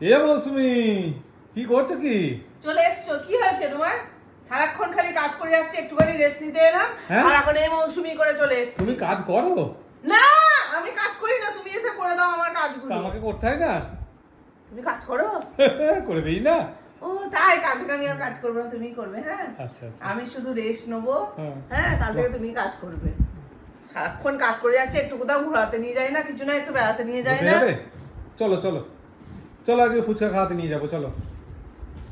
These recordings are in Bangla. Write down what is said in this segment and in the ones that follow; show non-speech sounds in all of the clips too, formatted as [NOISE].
এ মৌসুমি কি করছ কি? চলে এসছো কি হয়েছে তোমার? সারাক্ষণ খালি কাজ করে যাচ্ছে একটুখানি রেস্ট নিতে এলাম হ্যাঁ? আর এখন এই মৌসুমি করে চলে এসছো। তুমি কাজ করো? না আমি কাজ করি না তুমি এসে করে দাও আমার কাজগুলো। আমাকে করতে হয় না? তুমি কাজ করো? [LAUGHS] করে দিই না? ও তাই কাল থেকে আমি আর কাজ করব না তুমি করবে হ্যাঁ? আচ্ছা আচ্ছা। আমি শুধু রেস্ট নেব হ্যাঁ। হ্যাঁ কাল থেকে তুমি কাজ করবে। সারাক্ষণ কাজ করে যাচ্ছে একটু কোথাও ঘোরাতে নিয়ে যায় না কিছু না একটু বেড়াতে নিয়ে যায় না। চলো চলো। চলো আগে ফুচকা খাওয়াতে নিয়ে যাব চলো।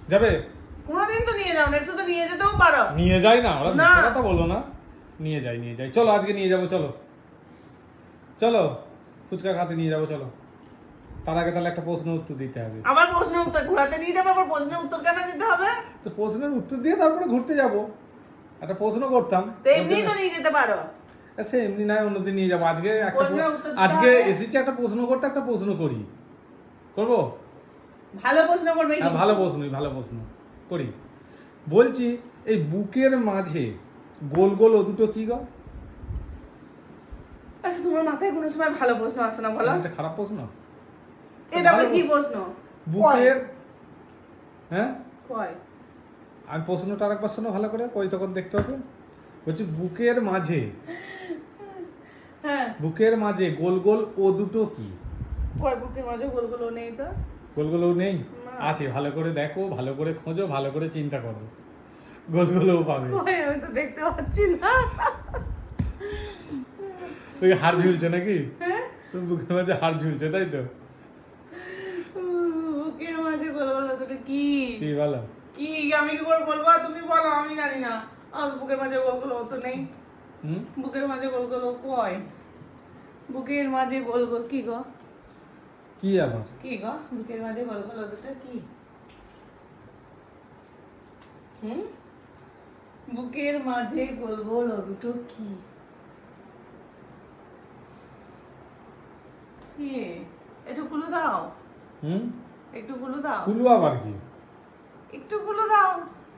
যাবে? কোনোদিন তো নিয়ে যাও না একটু তো নিয়ে যেতেও পারো। নিয়ে যাই না ওরা। মিথ্যা কথা বলো না। নিয়ে যাই নিয়ে যাই। চলো আজকে নিয়ে যাব চলো। চলো ফুচকা খাতে নিয়ে যাব চলো। তার আগে তাহলে একটা প্রশ্ন উত্তর দিতে হবে। আবার প্রশ্ন উত্তর ঘোরাতে নিয়ে যাব আবার প্রশ্নের উত্তর কেন দিতে হবে? তো প্রশ্নের উত্তর দিয়ে তারপরে ঘুরতে যাব। একটা প্রশ্ন করতাম। এমনি তো নিয়ে যেতে পারো। সে এমনি নয় অন্যদিন নিয়ে যাব। আজকে একটা আজকে। এসেছি একটা প্রশ্ন করতে একটা প্রশ্ন করি। করব? ভালো প্রশ্ন করবে হ্যাঁ ভালো প্রশ্নই ভালো প্রশ্ন। করি। বলছি এই বুকের মাঝে গোল গোল ও দুটো কি গো? আচ্ছা তোমার মাথায় কোনো সময় ভালো প্রশ্ন আসে না বলো? এটা খারাপ প্রশ্ন? এটা আবার কি প্রশ্ন? বুকের হ্যাঁ? কয়? আমি প্রশ্নটা আরেকবার শোনো ভালো করে কই তখন দেখতে হবে। বলছি বুকের মাঝে হ্যাঁ। বুকের মাঝে গোল গোল ও দুটো কি? কয় বুকের মাঝে গোল গোল ও নেই তো? গোল গোল নেই আছে ভালো করে দেখো ভালো করে খোঁজো ভালো করে চিন্তা করো। গোল গোল পাবে আমি তো দেখতে পাচ্ছি না। তুই হাড় ঝুলছে নাকি? হ্যাঁ? তোর বুকের মাঝে হাড় ঝুলছে তাই তো? বুকের মাঝে গোল গোল দুটো কি? কি ভালো কি আমি কি করে বলব? তুমি বলো আমি জানি না। আর বুকের মাঝে গোল গোল তো নেই বুকের মাঝে গোল গোল কয়? বুকের মাঝে গোল গোল কি গো? কি আবার কি গো? বুকের মাঝে গোল গোল দুটো কি? হুম? বুকের মাঝে গোল গোল দুটো কি? কি একটু গুলো দাও। হুম? একটু গুলো দাও। কুলু আবার কি? একটু গুলো দাও।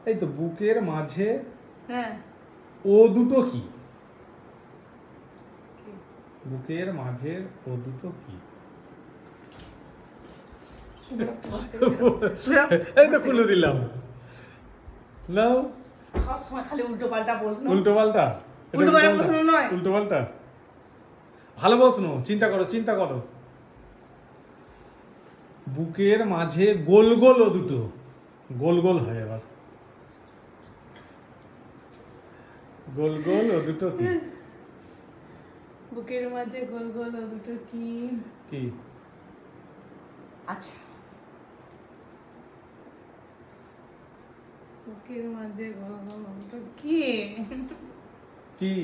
এই তো বুকের মাঝে হ্যাঁ। ও দুটো কি? বুকের মাঝে ও দুটো কি? [LAUGHS] এই তো কুলু দিলাম। নাও। সবসময় খালি উল্টো পাল্টা প্রশ্ন। উল্টো পাল্টা? এটা উল্টোপাল্টা প্রশ্ন নয়। উল্টো পাল্টা? ভালো প্রশ্ন চিন্তা করো চিন্তা করো। বুকের মাঝে গোল গোল ও দুটো। গোল গোল হয় এবার গোল গোল ও দুটো কি? বুকের মাঝে গোল গোল ও দুটো কি? কি? আচ্ছা। বুকের মাঝে গোল কি? কি?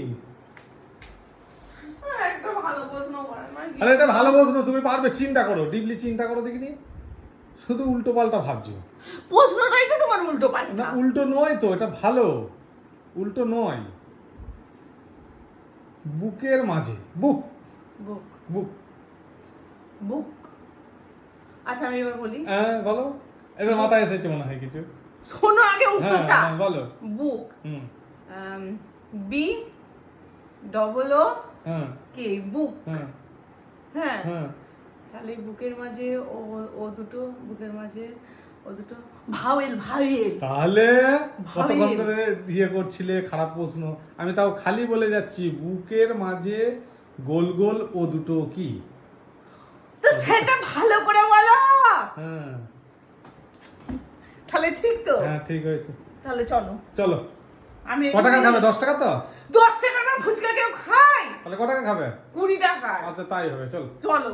আরে এটা ভালো প্রশ্ন তুমি পারবে চিন্তা করো ডিপলি চিন্তা করো দেখিনি? শুধু উল্টো পাল্টা ভাবছ। প্রশ্নটাই তো তোমার উল্টো না উল্টো নয় তো এটা ভালো। উল্টো নয়। বুকের মাঝে বুক। বুক। বুক। বুক। আচ্ছা আমি এবার বলি। হ্যাঁ বলো। এবার মাথায় এসেছে মনে হয় কিছু। শোনো আগে হ্যাঁ উত্তরটা। হ্যাঁ, বলো। Book. B double O K book. হ্যাঁ। হ্যাঁ। তাহলে বুকের মাঝে ও ও দুটো বুকের মাঝে ও দুটো। Vowel vowel. তাহলে কতক্ষণ ধরে ইয়ে করছিলে খারাপ প্রশ্ন? আমি তাও খালি বলে যাচ্ছি বুকের মাঝে গোল গোল ও দুটো কি? তো সেটা ভালো করে বলো। হ্যাঁ। তো? হ্যাঁ ঠিক হয়েছে। তাহলে চলো। চলো। আমি কত টাকা খাবে? দশ টাকা তো? দশ না ফুচকা কেউ খায়? তাহলে ক টাকা খাবে? কুড়ি টাকা। আচ্ছা তাই হবে চলো। চলো।